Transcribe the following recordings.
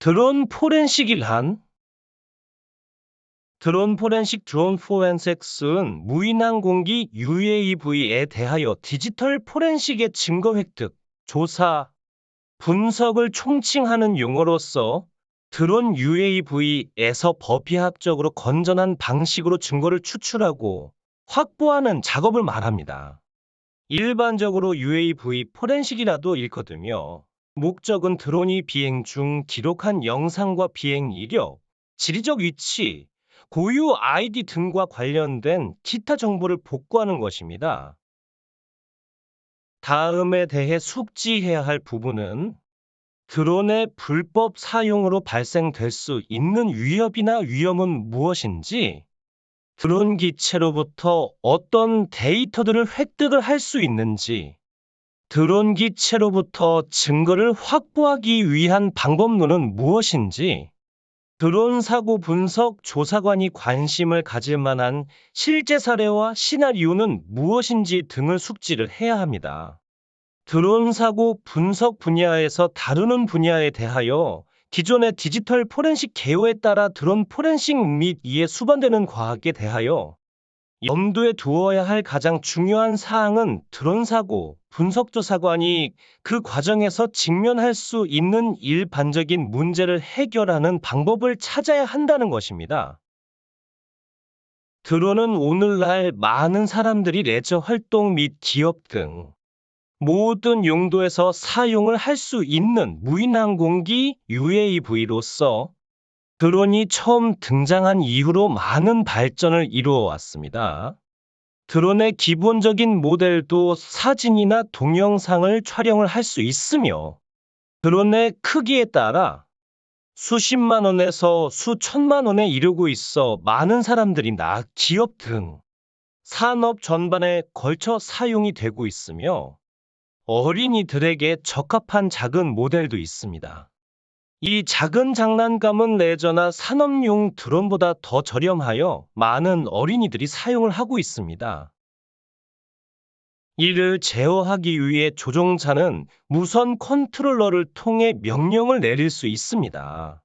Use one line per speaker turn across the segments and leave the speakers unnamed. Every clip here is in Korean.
드론 포렌식이란 드론 포렌식 드론 포렌섹스는 무인항 공기 UAV에 대하여 디지털 포렌식의 증거 획득, 조사, 분석을 총칭하는 용어로서 드론 UAV에서 법의학적으로 건전한 방식으로 증거를 추출하고 확보하는 작업을 말합니다. 일반적으로 UAV 포렌식이라도 읽거든요. 목적은 드론이 비행 중 기록한 영상과 비행 이력, 지리적 위치, 고유 아이디 등과 관련된 기타 정보를 복구하는 것입니다. 다음에 대해 숙지해야 할 부분은 드론의 불법 사용으로 발생될 수 있는 위협이나 위험은 무엇인지, 드론 기체로부터 어떤 데이터들을 획득을 할 수 있는지, 드론 기체로부터 증거를 확보하기 위한 방법론은 무엇인지, 드론 사고 분석 조사관이 관심을 가질 만한 실제 사례와 시나리오는 무엇인지 등을 숙지를 해야 합니다. 드론 사고 분석 분야에서 다루는 분야에 대하여 기존의 디지털 포렌식 개요에 따라 드론 포렌식 및 이에 수반되는 과학에 대하여 염두에 두어야 할 가장 중요한 사항은 드론 사고 분석 조사관이 그 과정에서 직면할 수 있는 일반적인 문제를 해결하는 방법을 찾아야 한다는 것입니다. 드론은 오늘날 많은 사람들이 레저 활동 및 기업 등 모든 용도에서 사용을 할 수 있는 무인항공기 UAV로서 드론이 처음 등장한 이후로 많은 발전을 이루어 왔습니다. 드론의 기본적인 모델도 사진이나 동영상을 촬영을 할 수 있으며 드론의 크기에 따라 수십만 원에서 수천만 원에 이르고 있어 많은 사람들이나 기업 등 산업 전반에 걸쳐 사용이 되고 있으며 어린이들에게 적합한 작은 모델도 있습니다. 이 작은 장난감은 레저나 산업용 드론보다 더 저렴하여 많은 어린이들이 사용을 하고 있습니다. 이를 제어하기 위해 조종자는 무선 컨트롤러를 통해 명령을 내릴 수 있습니다.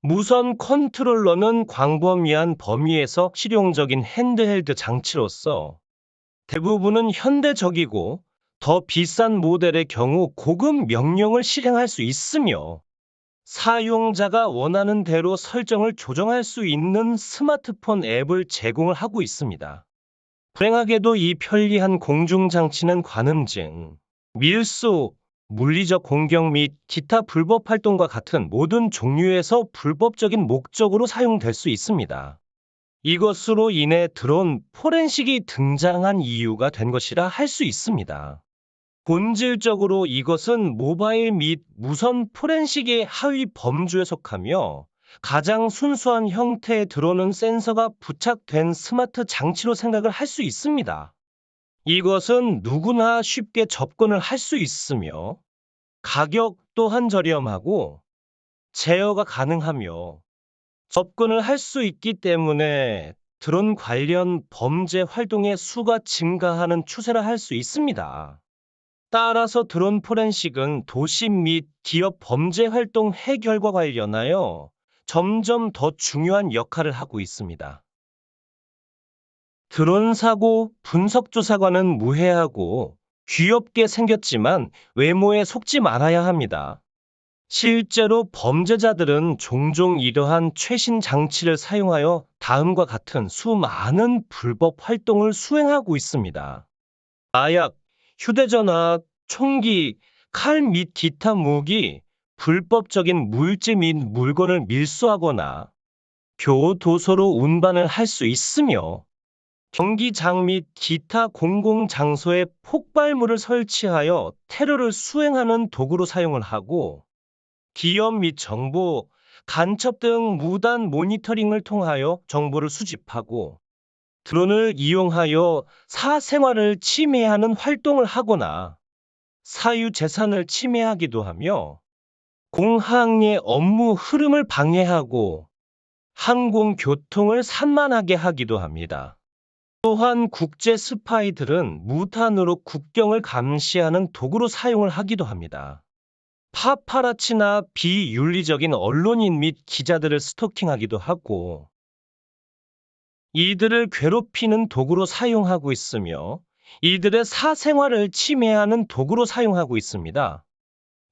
무선 컨트롤러는 광범위한 범위에서 실용적인 핸드헬드 장치로서 대부분은 현대적이고 더 비싼 모델의 경우 고급 명령을 실행할 수 있으며 사용자가 원하는 대로 설정을 조정할 수 있는 스마트폰 앱을 제공을 하고 있습니다. 불행하게도 이 편리한 공중장치는 관음증, 밀수, 물리적 공격 및 기타 불법 활동과 같은 모든 종류에서 불법적인 목적으로 사용될 수 있습니다. 이것으로 인해 드론 포렌식이 등장한 이유가 된 것이라 할 수 있습니다. 본질적으로 이것은 모바일 및 무선 포렌식의 하위 범주에 속하며 가장 순수한 형태의 드론은 센서가 부착된 스마트 장치로 생각을 할 수 있습니다. 이것은 누구나 쉽게 접근을 할 수 있으며 가격 또한 저렴하고 제어가 가능하며 접근을 할 수 있기 때문에 드론 관련 범죄 활동의 수가 증가하는 추세라 할 수 있습니다. 따라서 드론 포렌식은 도시 및 기업 범죄 활동 해결과 관련하여 점점 더 중요한 역할을 하고 있습니다. 드론 사고 분석조사관은 무해하고 귀엽게 생겼지만 외모에 속지 말아야 합니다. 실제로 범죄자들은 종종 이러한 최신 장치를 사용하여 다음과 같은 수많은 불법 활동을 수행하고 있습니다. 마약, 휴대전화, 총기, 칼 및 기타 무기, 불법적인 물질 및 물건을 밀수하거나 교도소로 운반을 할 수 있으며 경기장 및 기타 공공장소에 폭발물을 설치하여 테러를 수행하는 도구로 사용을 하고 기업 및 정보, 간첩 등 무단 모니터링을 통하여 정보를 수집하고 드론을 이용하여 사생활을 침해하는 활동을 하거나 사유 재산을 침해하기도 하며 공항의 업무 흐름을 방해하고 항공 교통을 산만하게 하기도 합니다. 또한 국제 스파이들은 무탄으로 국경을 감시하는 도구로 사용을 하기도 합니다. 파파라치나 비윤리적인 언론인 및 기자들을 스토킹하기도 하고 이들을 괴롭히는 도구로 사용하고 있으며 이들의 사생활을 침해하는 도구로 사용하고 있습니다.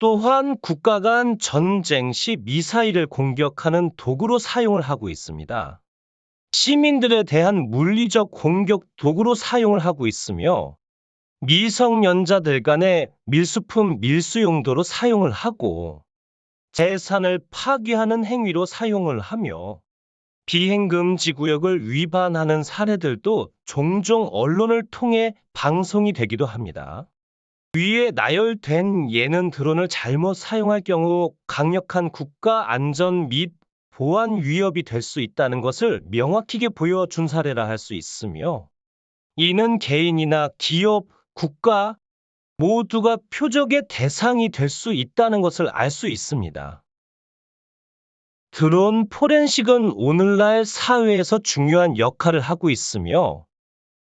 또한 국가 간 전쟁 시 미사일을 공격하는 도구로 사용을 하고 있습니다. 시민들에 대한 물리적 공격 도구로 사용을 하고 있으며 미성년자들 간의 밀수품 밀수 용도로 사용을 하고 재산을 파괴하는 행위로 사용을 하며 비행금지 구역을 위반하는 사례들도 종종 언론을 통해 방송이 되기도 합니다. 위에 나열된 예는 드론을 잘못 사용할 경우 강력한 국가 안전 및 보안 위협이 될 수 있다는 것을 명확하게 보여준 사례라 할 수 있으며 이는 개인이나 기업, 국가 모두가 표적의 대상이 될 수 있다는 것을 알 수 있습니다. 드론 포렌식은 오늘날 사회에서 중요한 역할을 하고 있으며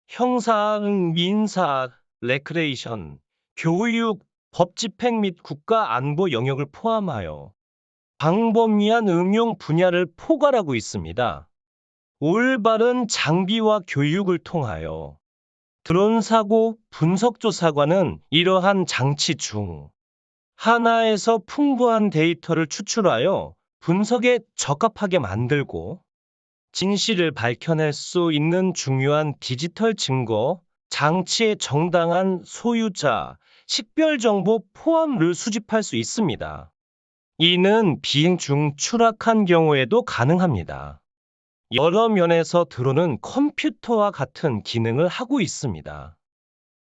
형사, 민사, 레크레이션, 교육, 법 집행 및 국가 안보 영역을 포함하여 광범위한 응용 분야를 포괄하고 있습니다. 올바른 장비와 교육을 통하여 드론 사고 분석조사관은 이러한 장치 중 하나에서 풍부한 데이터를 추출하여 분석에 적합하게 만들고 진실을 밝혀낼 수 있는 중요한 디지털 증거, 장치의 정당한 소유자, 식별 정보 포함을 수집할 수 있습니다. 이는 비행 중 추락한 경우에도 가능합니다. 여러 면에서 드론은 컴퓨터와 같은 기능을 하고 있습니다.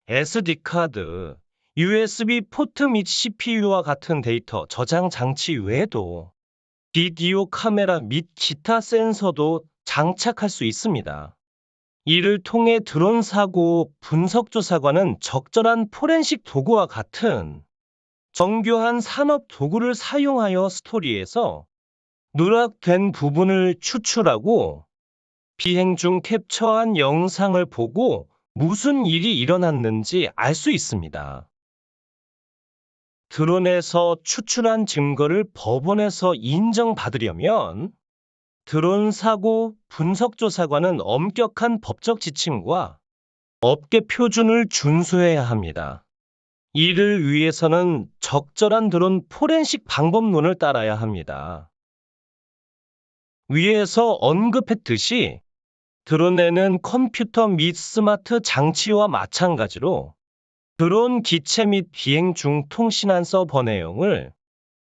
SD카드, USB 포트 및 CPU와 같은 데이터 저장 장치 외에도 비디오 카메라 및 기타 센서도 장착할 수 있습니다. 이를 통해 드론 사고 분석조사관은 적절한 포렌식 도구와 같은 정교한 산업 도구를 사용하여 스토리에서 누락된 부분을 추출하고 비행 중 캡처한 영상을 보고 무슨 일이 일어났는지 알 수 있습니다. 드론에서 추출한 증거를 법원에서 인정받으려면 드론 사고 분석조사관은 엄격한 법적 지침과 업계 표준을 준수해야 합니다. 이를 위해서는 적절한 드론 포렌식 방법론을 따라야 합니다. 위에서 언급했듯이 드론에는 컴퓨터 및 스마트 장치와 마찬가지로 드론 기체 및 비행 중 통신한 서버 내용을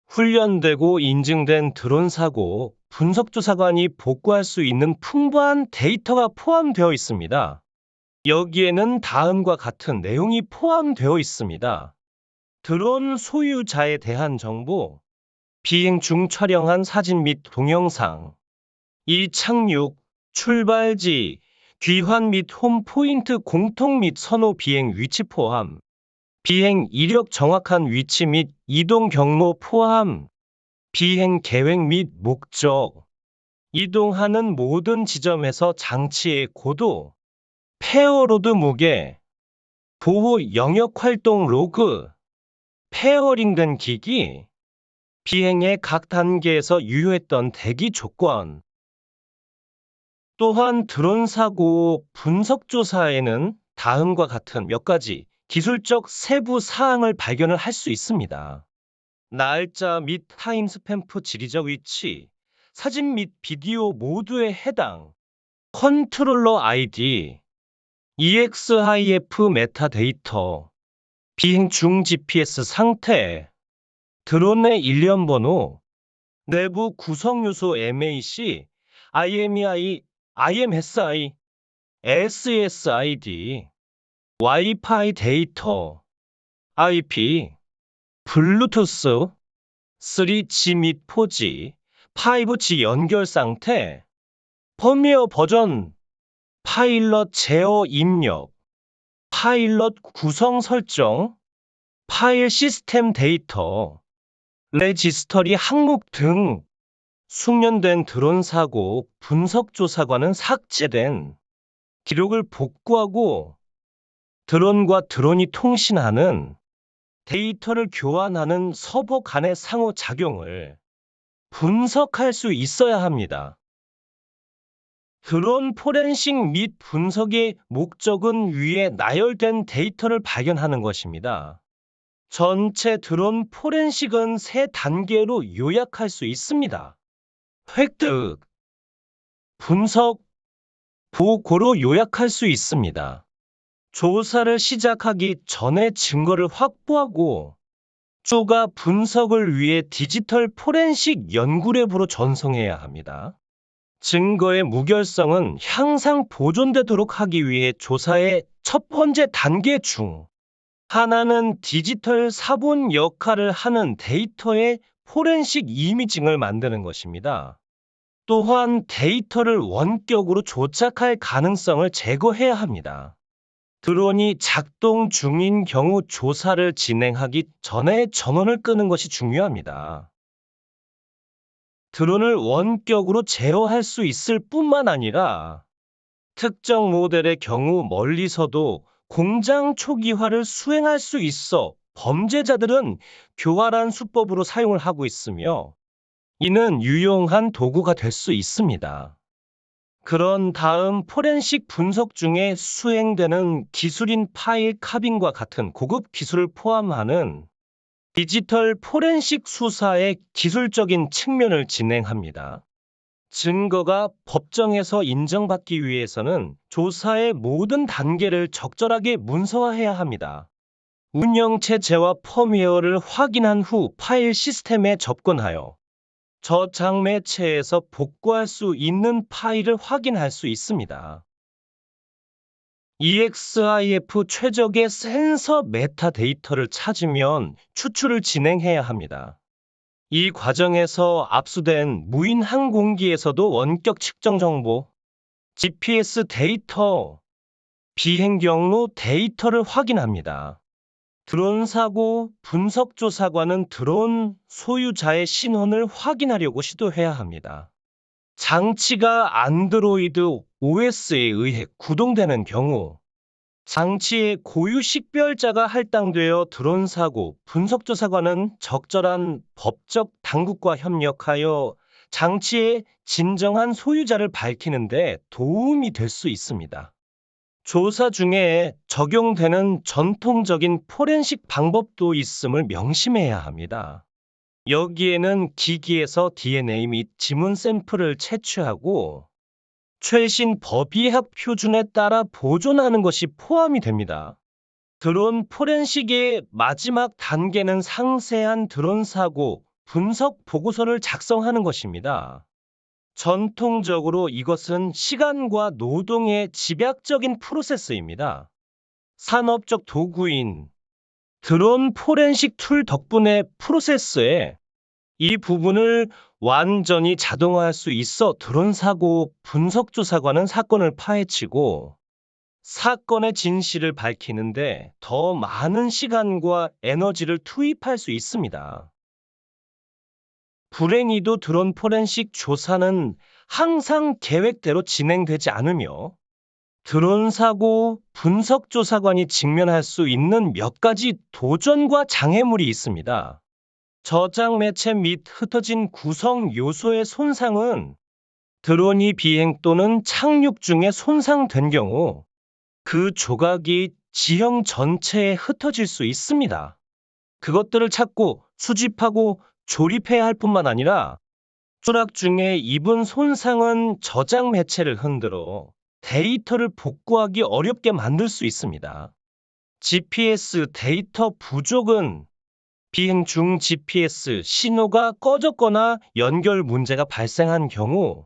훈련되고 인증된 드론 사고 분석조사관이 복구할 수 있는 풍부한 데이터가 포함되어 있습니다. 여기에는 다음과 같은 내용이 포함되어 있습니다. 드론 소유자에 대한 정보, 비행 중 촬영한 사진 및 동영상, 이 착륙, 출발지, 귀환 및 홈 포인트 공통 및 선호 비행 위치 포함, 비행 이력 정확한 위치 및 이동 경로 포함, 비행 계획 및 목적, 이동하는 모든 지점에서 장치의 고도, 페어로드 무게, 보호 영역 활동 로그, 페어링된 기기, 비행의 각 단계에서 유효했던 대기 조건, 또한 드론 사고 분석 조사에는 다음과 같은 몇 가지 기술적 세부 사항을 발견을 할 수 있습니다. 날짜 및 타임 스탬프 지리적 위치, 사진 및 비디오 모두에 해당, 컨트롤러 아이디, EXIF 메타데이터, 비행 중 GPS 상태, 드론의 일련 번호, 내부 구성 요소 MAC, IMEI, IMSI, SSID, 와이파이 데이터, IP, 블루투스, 3G 및 4G, 5G 연결 상태, 펌웨어 버전, 파일럿 제어 입력, 파일럿 구성 설정, 파일 시스템 데이터, 레지스터리 항목 등 숙련된 드론 사고 분석 조사관은 삭제된 기록을 복구하고 드론과 드론이 통신하는 데이터를 교환하는 서버 간의 상호작용을 분석할 수 있어야 합니다. 드론 포렌식 및 분석의 목적은 위에 나열된 데이터를 발견하는 것입니다. 전체 드론 포렌식은 세 단계로 요약할 수 있습니다. 획득, 분석, 보고로 요약할 수 있습니다. 조사를 시작하기 전에 증거를 확보하고 추가 분석을 위해 디지털 포렌식 연구랩으로 전송해야 합니다. 증거의 무결성은 항상 보존되도록 하기 위해 조사의 첫 번째 단계 중 하나는 디지털 사본 역할을 하는 데이터의 포렌식 이미징을 만드는 것입니다. 또한 데이터를 원격으로 조작할 가능성을 제거해야 합니다. 드론이 작동 중인 경우 조사를 진행하기 전에 전원을 끄는 것이 중요합니다. 드론을 원격으로 제어할 수 있을 뿐만 아니라 특정 모델의 경우 멀리서도 공장 초기화를 수행할 수 있어 범죄자들은 교활한 수법으로 사용을 하고 있으며 이는 유용한 도구가 될 수 있습니다. 그런 다음 포렌식 분석 중에 수행되는 기술인 파일 카빙과 같은 고급 기술을 포함하는 디지털 포렌식 수사의 기술적인 측면을 진행합니다. 증거가 법정에서 인정받기 위해서는 조사의 모든 단계를 적절하게 문서화해야 합니다. 운영체제와 펌웨어를 확인한 후 파일 시스템에 접근하여 저장 매체에서 복구할 수 있는 파일을 확인할 수 있습니다. EXIF 최적의 센서 메타데이터를 찾으면 추출을 진행해야 합니다. 이 과정에서 압수된 무인 항공기에서도 원격 측정 정보, GPS 데이터, 비행 경로 데이터를 확인합니다. 드론 사고 분석 조사관은 드론 소유자의 신원을 확인하려고 시도해야 합니다. 장치가 안드로이드 OS에 의해 구동되는 경우 장치의 고유 식별자가 할당되어 드론 사고 분석 조사관은 적절한 법적 당국과 협력하여 장치의 진정한 소유자를 밝히는 데 도움이 될 수 있습니다. 조사 중에 적용되는 전통적인 포렌식 방법도 있음을 명심해야 합니다. 여기에는 기기에서 DNA 및 지문 샘플을 채취하고 최신 법의학 표준에 따라 보존하는 것이 포함이 됩니다. 드론 포렌식의 마지막 단계는 상세한 드론 사고 분석 보고서를 작성하는 것입니다. 전통적으로 이것은 시간과 노동의 집약적인 프로세스입니다. 산업적 도구인 드론 포렌식 툴 덕분에 프로세스에 이 부분을 완전히 자동화할 수 있어 드론 사고 분석 조사관은 사건을 파헤치고 사건의 진실을 밝히는데 더 많은 시간과 에너지를 투입할 수 있습니다. 불행히도 드론 포렌식 조사는 항상 계획대로 진행되지 않으며 드론 사고 분석 조사관이 직면할 수 있는 몇 가지 도전과 장애물이 있습니다. 저장 매체 및 흩어진 구성 요소의 손상은 드론이 비행 또는 착륙 중에 손상된 경우 그 조각이 지형 전체에 흩어질 수 있습니다. 그것들을 찾고 수집하고 조립해야 할 뿐만 아니라 추락 중에 입은 손상은 저장 매체를 흔들어 데이터를 복구하기 어렵게 만들 수 있습니다. GPS 데이터 부족은 비행 중 GPS 신호가 꺼졌거나 연결 문제가 발생한 경우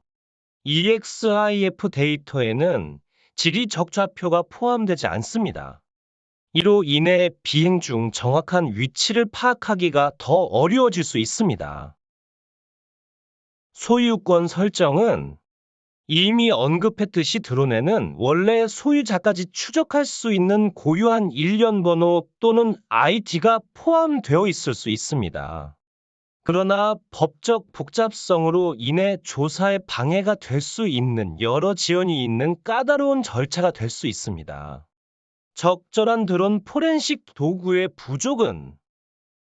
EXIF 데이터에는 지리 적좌표가 포함되지 않습니다. 이로 인해 비행 중 정확한 위치를 파악하기가 더 어려워질 수 있습니다. 소유권 설정은 이미 언급했듯이 드론에는 원래 소유자까지 추적할 수 있는 고유한 일련 번호 또는 ID가 포함되어 있을 수 있습니다. 그러나 법적 복잡성으로 인해 조사에 방해가 될 수 있는 여러 지연이 있는 까다로운 절차가 될 수 있습니다. 적절한 드론 포렌식 도구의 부족은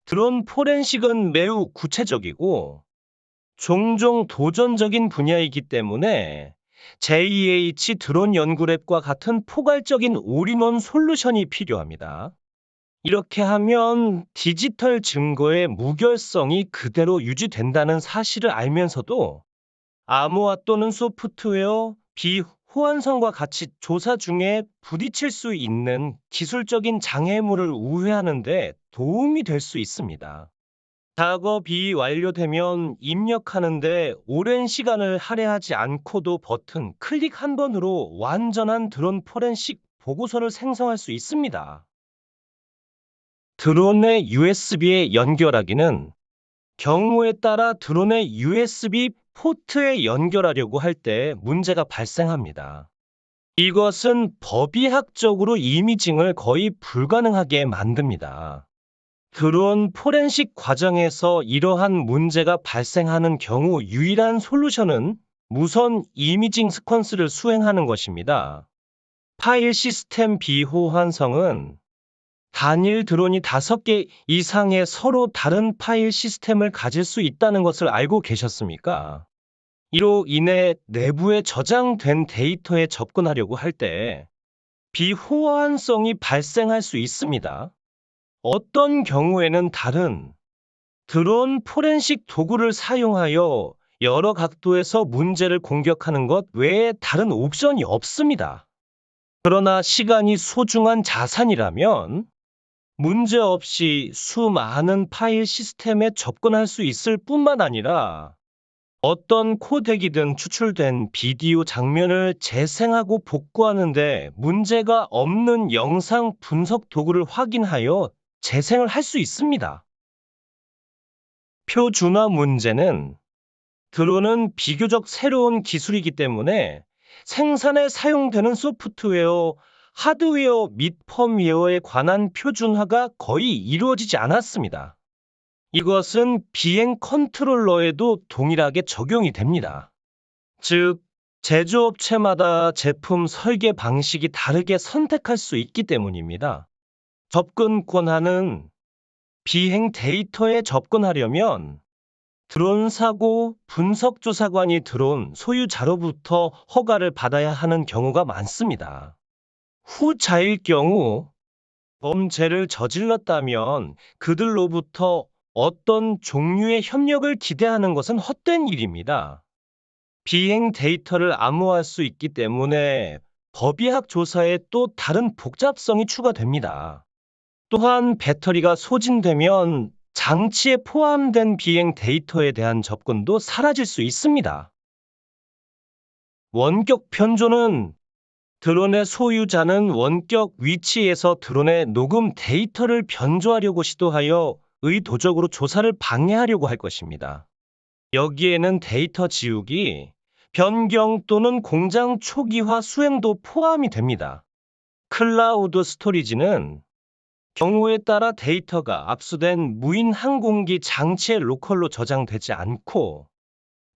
드론 포렌식은 매우 구체적이고 종종 도전적인 분야이기 때문에 JH 드론 연구랩과 같은 포괄적인 올인원 솔루션이 필요합니다. 이렇게 하면 디지털 증거의 무결성이 그대로 유지된다는 사실을 알면서도 암호화 또는 소프트웨어 비 호환성과 같이 조사 중에 부딪힐 수 있는 기술적인 장애물을 우회하는데 도움이 될 수 있습니다. 작업이 완료되면 입력하는데 오랜 시간을 할애하지 않고도 버튼 클릭 한 번으로 완전한 드론 포렌식 보고서를 생성할 수 있습니다. 드론의 USB에 연결하기는 경우에 따라 드론의 USB 포트에 연결하려고 할 때 문제가 발생합니다. 이것은 법의학적으로 이미징을 거의 불가능하게 만듭니다. 드론 포렌식 과정에서 이러한 문제가 발생하는 경우 유일한 솔루션은 무선 이미징 스퀀스를 수행하는 것입니다. 파일 시스템 비호환성은 단일 드론이 5개 이상의 서로 다른 파일 시스템을 가질 수 있다는 것을 알고 계셨습니까? 이로 인해 내부에 저장된 데이터에 접근하려고 할 때 비호환성이 발생할 수 있습니다. 어떤 경우에는 다른 드론 포렌식 도구를 사용하여 여러 각도에서 문제를 공격하는 것 외에 다른 옵션이 없습니다. 그러나 시간이 소중한 자산이라면 문제없이 수많은 파일 시스템에 접근할 수 있을 뿐만 아니라 어떤 코덱이 든 추출된 비디오 장면을 재생하고 복구하는데 문제가 없는 영상 분석 도구를 확인하여 재생을 할 수 있습니다. 표준화 문제는 드론은 비교적 새로운 기술이기 때문에 생산에 사용되는 소프트웨어, 하드웨어 및 펌웨어에 관한 표준화가 거의 이루어지지 않았습니다. 이것은 비행 컨트롤러에도 동일하게 적용이 됩니다. 즉, 제조업체마다 제품 설계 방식이 다르게 선택할 수 있기 때문입니다. 접근 권한은 비행 데이터에 접근하려면 드론 사고 분석 조사관이 드론 소유자로부터 허가를 받아야 하는 경우가 많습니다. 후자일 경우 범죄를 저질렀다면 그들로부터 어떤 종류의 협력을 기대하는 것은 헛된 일입니다. 비행 데이터를 암호화할 수 있기 때문에 법의학 조사에 또 다른 복잡성이 추가됩니다. 또한 배터리가 소진되면 장치에 포함된 비행 데이터에 대한 접근도 사라질 수 있습니다. 원격 변조는 드론의 소유자는 원격 위치에서 드론의 녹음 데이터를 변조하려고 시도하여 의도적으로 조사를 방해하려고 할 것입니다. 여기에는 데이터 지우기, 변경 또는 공장 초기화 수행도 포함이 됩니다. 클라우드 스토리지는 경우에 따라 데이터가 압수된 무인 항공기 장치의 로컬로 저장되지 않고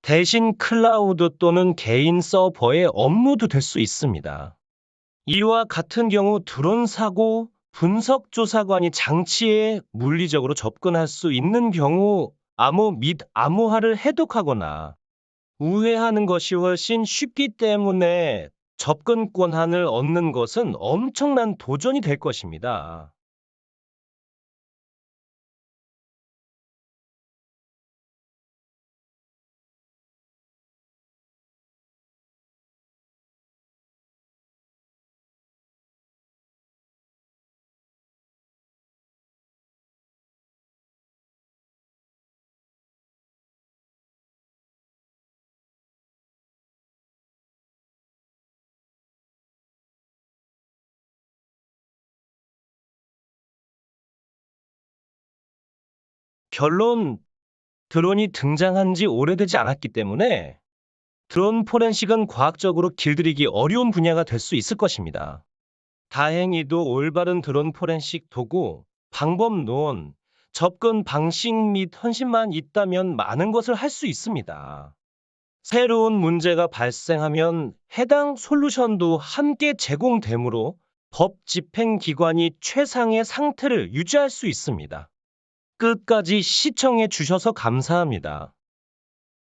대신 클라우드 또는 개인 서버에 업로드 될 수 있습니다. 이와 같은 경우 드론 사고 분석 조사관이 장치에 물리적으로 접근할 수 있는 경우 암호 및 암호화를 해독하거나 우회하는 것이 훨씬 쉽기 때문에 접근 권한을 얻는 것은 엄청난 도전이 될 것입니다. 결론, 드론이 등장한 지 오래되지 않았기 때문에 드론 포렌식은 과학적으로 길들이기 어려운 분야가 될 수 있을 것입니다. 다행히도 올바른 드론 포렌식 도구, 방법론, 접근 방식 및 헌신만 있다면 많은 것을 할 수 있습니다. 새로운 문제가 발생하면 해당 솔루션도 함께 제공되므로 법 집행 기관이 최상의 상태를 유지할 수 있습니다. 끝까지 시청해 주셔서 감사합니다.